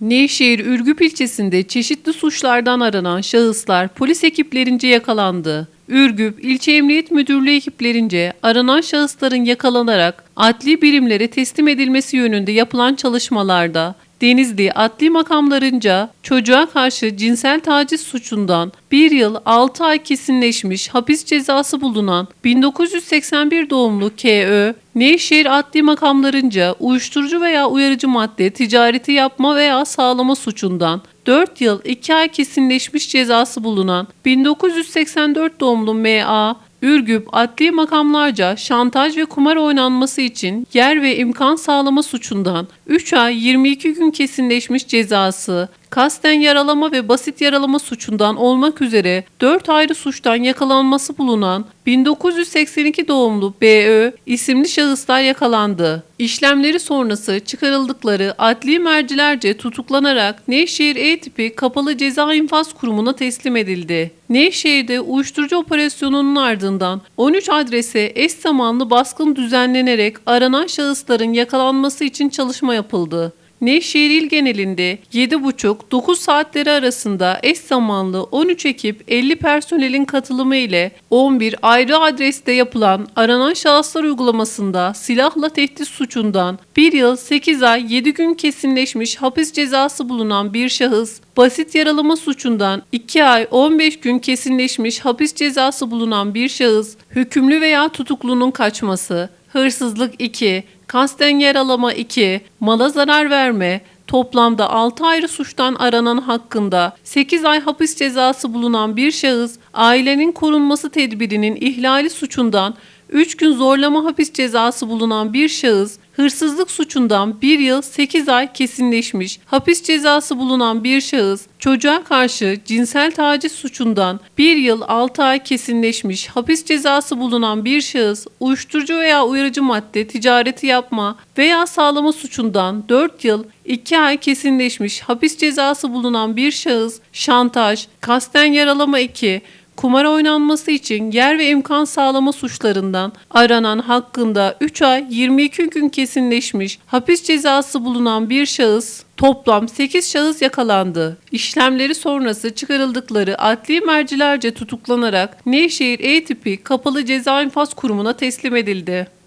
Nevşehir Ürgüp ilçesinde çeşitli suçlardan aranan şahıslar polis ekiplerince yakalandı. Ürgüp İlçe Emniyet Müdürlüğü ekiplerince aranan şahısların yakalanarak adli birimlere teslim edilmesi yönünde yapılan çalışmalarda Denizli adli makamlarınca çocuğa karşı cinsel taciz suçundan 1 yıl 6 ay kesinleşmiş hapis cezası bulunan 1981 doğumlu K.Ö. Nevşehir adli makamlarınca uyuşturucu veya uyarıcı madde ticareti yapma veya sağlama suçundan 4 yıl 2 ay kesinleşmiş cezası bulunan 1984 doğumlu M.A. Ürgüp adli makamlarca şantaj ve kumar oynanması için yer ve imkan sağlama suçundan 3 ay 22 gün kesinleşmiş cezası, kasten yaralama ve basit yaralama suçundan olmak üzere 4 ayrı suçtan yakalanması bulunan 1982 doğumlu B.Ö. isimli şahıslar yakalandı. İşlemleri sonrası çıkarıldıkları adli mercilerce tutuklanarak Nevşehir E tipi kapalı ceza infaz kurumuna teslim edildi. Nevşehir'de uyuşturucu operasyonunun ardından 13 adrese eş zamanlı baskın düzenlenerek aranan şahısların yakalanması için çalışma yapıldı. Nevşehir il genelinde 7,5-9 saatleri arasında eş zamanlı 13 ekip 50 personelin katılımı ile 11 ayrı adreste yapılan aranan şahıslar uygulamasında silahla tehdit suçundan 1 yıl 8 ay 7 gün kesinleşmiş hapis cezası bulunan bir şahıs, basit yaralama suçundan 2 ay 15 gün kesinleşmiş hapis cezası bulunan bir şahıs, hükümlü veya tutuklunun kaçması, hırsızlık 2, kasten yaralama 2, mala zarar verme, toplamda 6 ayrı suçtan aranan hakkında 8 ay hapis cezası bulunan bir şahıs, ailenin korunması tedbirinin ihlali suçundan 3 gün zorlama hapis cezası bulunan bir şahıs, hırsızlık suçundan 1 yıl 8 ay kesinleşmiş hapis cezası bulunan bir şahıs, çocuğa karşı cinsel taciz suçundan 1 yıl 6 ay kesinleşmiş hapis cezası bulunan bir şahıs, uyuşturucu veya uyarıcı madde ticareti yapma veya sağlama suçundan 4 yıl 2 ay kesinleşmiş hapis cezası bulunan bir şahıs, şantaj, kasten yaralama 2, kumar oynanması için yer ve imkan sağlama suçlarından aranan hakkında 3 ay 22 gün kesinleşmiş hapis cezası bulunan bir şahıs Toplam 8 şahıs yakalandı. İşlemleri sonrası çıkarıldıkları adli mercilerce tutuklanarak Nevşehir E tipi kapalı ceza infaz kurumuna teslim edildi.